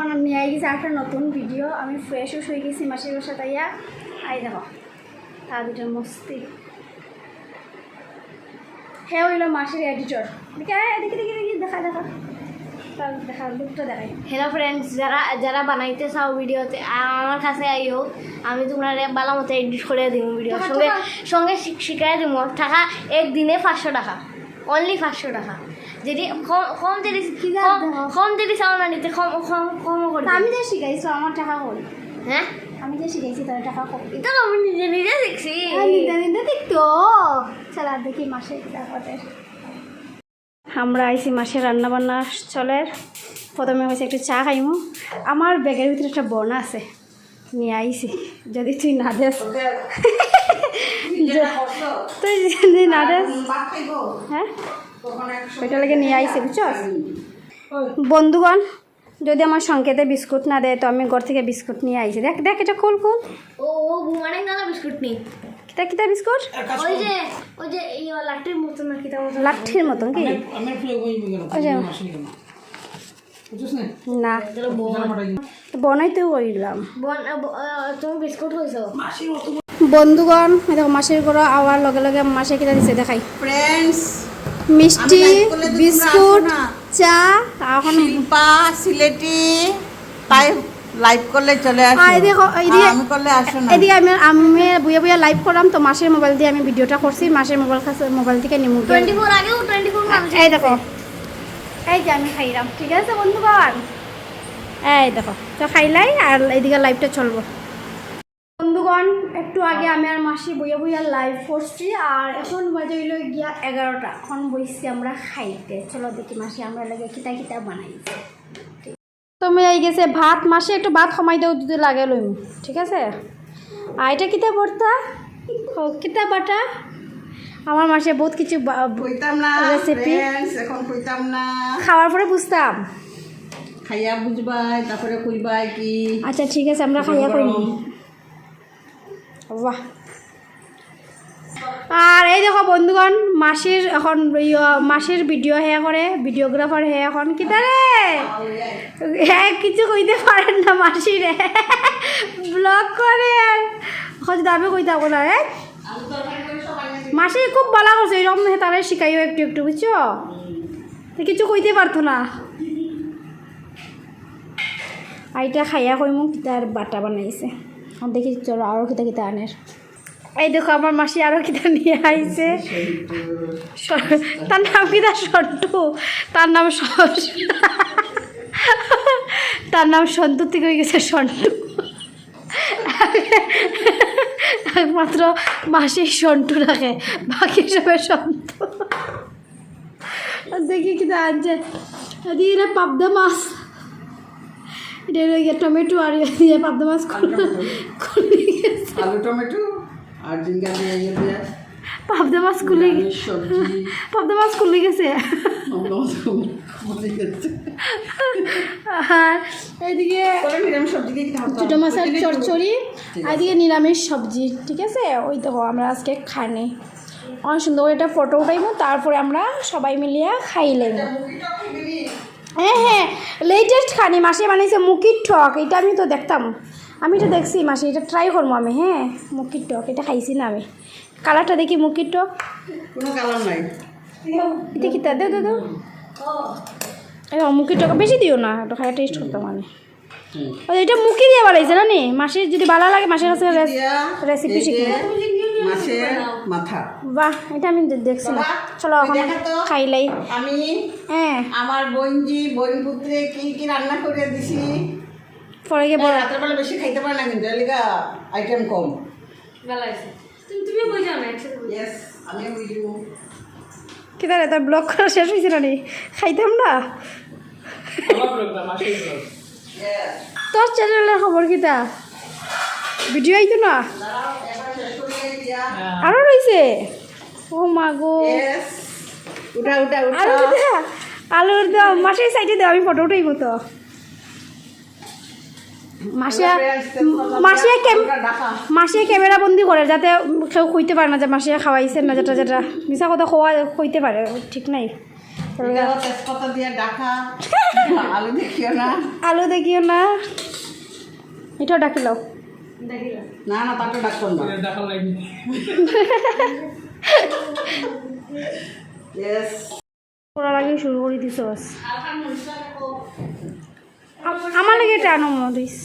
এখন নিয়ে গেছে একটা নতুন ভিডিও। আমি ফ্রেশ হয়ে গেছি মাসির বাসা তাইয়া। আই দেখো তার দুটো মস্তি। হ্যাঁ হইল মাসির এডিটর দেখে দেখি দেখি দেখি দেখা। দেখা দেখা লুকটা দেখাই। হ্যালো ফ্রেন্ডস যারা যারা বানাইতে চাও ভিডিওতে আমার কাছে আইও আমি তোমরা ভালো মতো এডিট করে দিব ভিডিও সঙ্গে সঙ্গে শিখ- শিখাই দিব। টাকা একদিনে পাঁচশো টাকা। অনলি পাঁচশো টাকা। যদি কম কম যদি কি জানো? কম- কম যদি চাও না নিতে কম কম করে আমি যে শিখাইছো আমার টাকা কই? হ্যাঁ? আমি যে শিখাইছি তার টাকা কই? এটা তো আমি নিজে নিজে দেখছি নিতে নিতে দেখতো চলা দেখি মাসে দেখতে আমরা আইছি মাসের রান্না বান্না চলে। প্রথমে হয়েছে একটু চা খাইমু। আমার ব্যাগের ভিতরে একটা বর্ণা আছে নিয়ে আইছি। যদি তুই না দেস। তুই যদি না দেস। হ্যাঁ? ওইটা লাগে নিয়ে আইছি বুঝছস? বন্ধুগণ যদি আমার সংকেতে বিস্কুট না দেয় তো আমি ঘর থেকে বিস্কুট নিয়ে আইছি। দেখ দেখ এটা খুল খুল। ও ও ঘুমানে না বিস্কুট নেই কিতা কিতা বিস্কুট? ওই যে ওই যে এই লাঠির মতো না কিতা মতো লাঠির মতন কি? আচ্ছা। না? না। এগুলো বোন। বনাইতেও করিলাম বোন আ, ব- আ, তুমি বিস্কুট অত বন্ধুগণ এই দেখো মাসের ঘর আওয়ার লগে লগে মাসে কিনা দিছে দেখাই। ফ্রেন্ডস মিষ্টি বিস্কুট। চা এখন শিল্পা সিলেটি তাই লাইভ করলে চলে আসো। দেখো, এদিকে- আমি করলে আসো না। এদিকে আমি আমি বুয়া বুয়া লাইভ করলাম তো মাসের মোবাইল দিয়ে আমি ভিডিওটা করছি মাসের মোবাইল কাছে মোবাইল থেকে নিমু টোয়েন্টি ফোর আগেও টোয়েন্টি ফোর মানুষ এই দেখো। এই যে আমি খাইলাম। ঠিক আছে বন্ধুগণ? এই দেখো তো খাইলাই আর এইদিকে লাইভটা চলবো। একটু আগে আমি আর মাসি বইয়া বইয়া লাইভ করছি আর এখন বাজে হইল গিয়া এগারোটা। এখন বইছি আমরা খাইতে। চলো দেখি মাসি আমরা লাগে কিতা কিতা বানাইছে তুমি এই গেছে ভাত। মাসে একটু ভাত কমাই দেও যদি লাগে লইম। ঠিক আছে? আর এটা কিতা বর্তা ও, কিতা বাটা? আমার মাসে বহুত কিছু না খাওয়ার পরে বুঝতাম। খাইয়া বুঝবাই তারপরে কইবাই কি। আচ্ছা ঠিক আছে আমরা খাইয়া করি বাহ। আর এই দেখো বন্ধুগণ, মাসির এখন মাসির ভিডিও হে করে ভিডিওগ্রাফার হে এখন। কি তারে হ্যাঁ কিছু কইতে পারেন না মাসিরে ব্লগ করে যদি আমি কইতে পারব না রে মাসি খুব ভালো করছে এরকম তারা শিখাইও একটু একটু বুঝছ কিছু কইতে পারতো না। আর এটা খাইয়া কই মোক তার বাটা বানাইছে। দেখি, চলো আরও কিতা কিতা আনের। এই দেখো, আমার মাসি আরও কিতা নিয়ে আইছে। তার নাম কিতা সন্টু? তার নাম তার নাম সন্তু থেকে হয়ে গেছে সন্টু। একমাত্র মাসি সন্টু রাখে, বাকি সবাই সন্তু দেখি কিতা আনছে। এটা পাবদা মাছ। এটা হলো টমেটো আর দিয়ে পাবদা মাছ আলু টমেটো আর জিঙ্গা দিয়ে ইয়ে দিয়ে পাবদা মাছ খুলে পাবদা মাছ খুলে গেছে। আর এদিকে ছোটো মাছের চচ্চড়ি এদিকে নিরামিষ সবজি ঠিক আছে? ওই দেখো আমরা আজকে খাই অনেক সুন্দর করে একটা ফটো উঠাইবো তারপরে আমরা সবাই মিলিয়ে খাইলাম হ্যাঁ হ্যাঁ লেটেস্ট খানি মাসে বানিয়েছে মুখির ঠক এটা আমি তো দেখতাম। আমি এটা দেখছি মাসে এটা ট্রাই করব আমি হ্যাঁ মুখির টক এটা খাইছি না আমি। কালারটা দেখি মুখির টক কোনো কালার নাই। এটা কি তা? দে দে দে টক বেশি দিও না একটু খাই টেস্ট করতাম আমি। এটা মুখি দিয়ে বানাইছে না নি মাসির যদি ভালো লাগে মাসির কাছে রেসিপি শিখব মাছের মাথা। বাহ এটা আমি দে- দেখছি না। চলো এখন তো। খাইলাই। আমি হ্যাঁ। আমার বোনজি বোন পুত্রে কি কি রান্না করে দিছি। পরে গিয়ে বড় রাতের বেলা বেশি খাইতে পারে না কিন্তু এলিগা আইটেম কম। তুমি বই যাও না একসাথে বই ইয়েস আমি বুঝব কি তাহলে তার ব্লগ করা শেষ হয়েছে না নি? খাইতাম না? তোর চ্যানেলের খবর কিতা ভিডিও আইতো না? আরও রয়েছে? ও মা গো। উঠা উঠা উঠা। আলুর দাও মাসের সাইডে দাও আমি ফটো উঠাইব তো। মাসিয়া মাসিয়া মাসিয়া ক্যামেরা বন্দি করে যাতে কেউ কইতে পারে না যে মাসিয়া খাওয়াইছে না যেটা যেটা। মিশা কথা খোয়া কইতে পারে ঠিক নাই। আলু দেখিও না। আলু দেখিও না না তাকে ডাকবেন না। করার আগে শুরু করে দিছ বাস। আম- আমার লাগে এটা আনো মরিস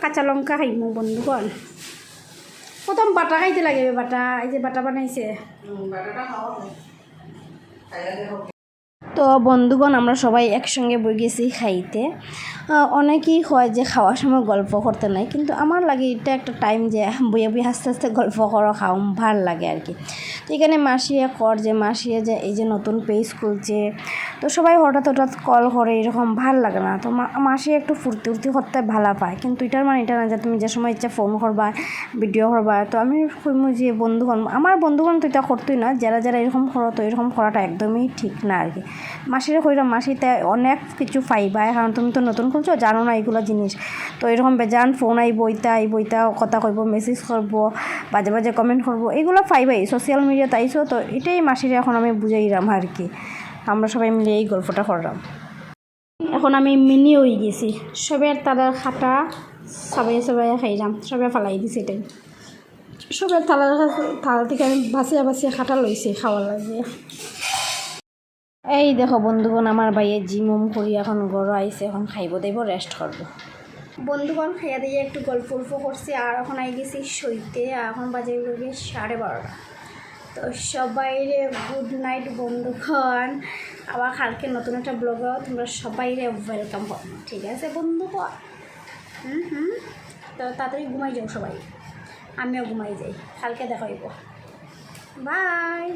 কাঁচা লঙ্কা খাইমু বন্ধুগণ প্রথম বাটা খাইতে লাগে বাটা এই যে বাটা বানাইছে। তো বন্ধুগণ, আমরা সবাই একসঙ্গে বই গেছি খাইতে। অনেকেই হয় যে খাওয়ার সময় গল্প করতে নাই, কিন্তু আমার লাগে এটা একটা টাইম যে বইয়ে বইয়ে আস্তে আস্তে গল্প করো, খাও, ভালো লাগে আর কি। তো এখানে মাসিয়া কর যে, মাসিয়া যে এই যে নতুন পেজ খুলছে, তো সবাই হঠাৎ হঠাৎ কল করে, এরকম ভালো লাগে না। তো মাসি একটু ফুর্তি উর্তি করতে ভালো পায়, কিন্তু এটার মানে এটা না যে তুমি যে সময় ইচ্ছা ফোন করবা ভিডিও করবা। তো আমি কইমু যে বন্ধুগণ, আমার বন্ধুগণ তো এটা করতোই না, যারা যারা এরকম করো, তো এরকম করাটা একদমই ঠিক না আর কি। মাসিরা কইরা, মাসিতে অনেক কিছু পাইবা কারণ তুমি তো নতুন খুলছো, জানো না এইগুলো জিনিস। তো এরকম বেজান ফোন আই ইতা আইব বইতা কথা কইব মেসেজ করব, বাজে বাজে কমেন্ট করব, এগুলো পাইবাই সোশ্যাল মিডিয়াতে আইসো তো এটাই মাসিরা এখন আমি বুঝাইলাম আর কি। আমরা সবাই মিলে এই গল্পটা করলাম। এখন আমি মিনি হয়ে গেছি। সবের তাদের খাটা সবাই সবাই খাইলাম সবাই ফালাই দিছি এটাই। সবের থালা থালা থেকে আমি বাঁচিয়া বাঁচিয়া খাটা লইছি খাওয়ার লাগে। এই দেখো বন্ধুগণ, আমার ভাইয়ের জিমুম করি এখন গড় আইসে এখন খাইব দেব রেস্ট করব। বন্ধুগণ, খাইয়া দিয়ে একটু গল্প উল্প করছি, আর এখন আই গেছি সইতে আর এখন বাজে গিয়ে সাড়ে বারোটা। তো সবাই রে গুড নাইট বন্ধুগণ। আবার কালকে নতুন একটা ব্লগেও তোমরা সবাই রে ওয়েলকাম করো ঠিক আছে বন্ধুগণ? হুম হুম। তো তাড়াতাড়ি ঘুমাই যাও সবাই। আমিও ঘুমাই যাই। কালকে দেখা হইব। বাই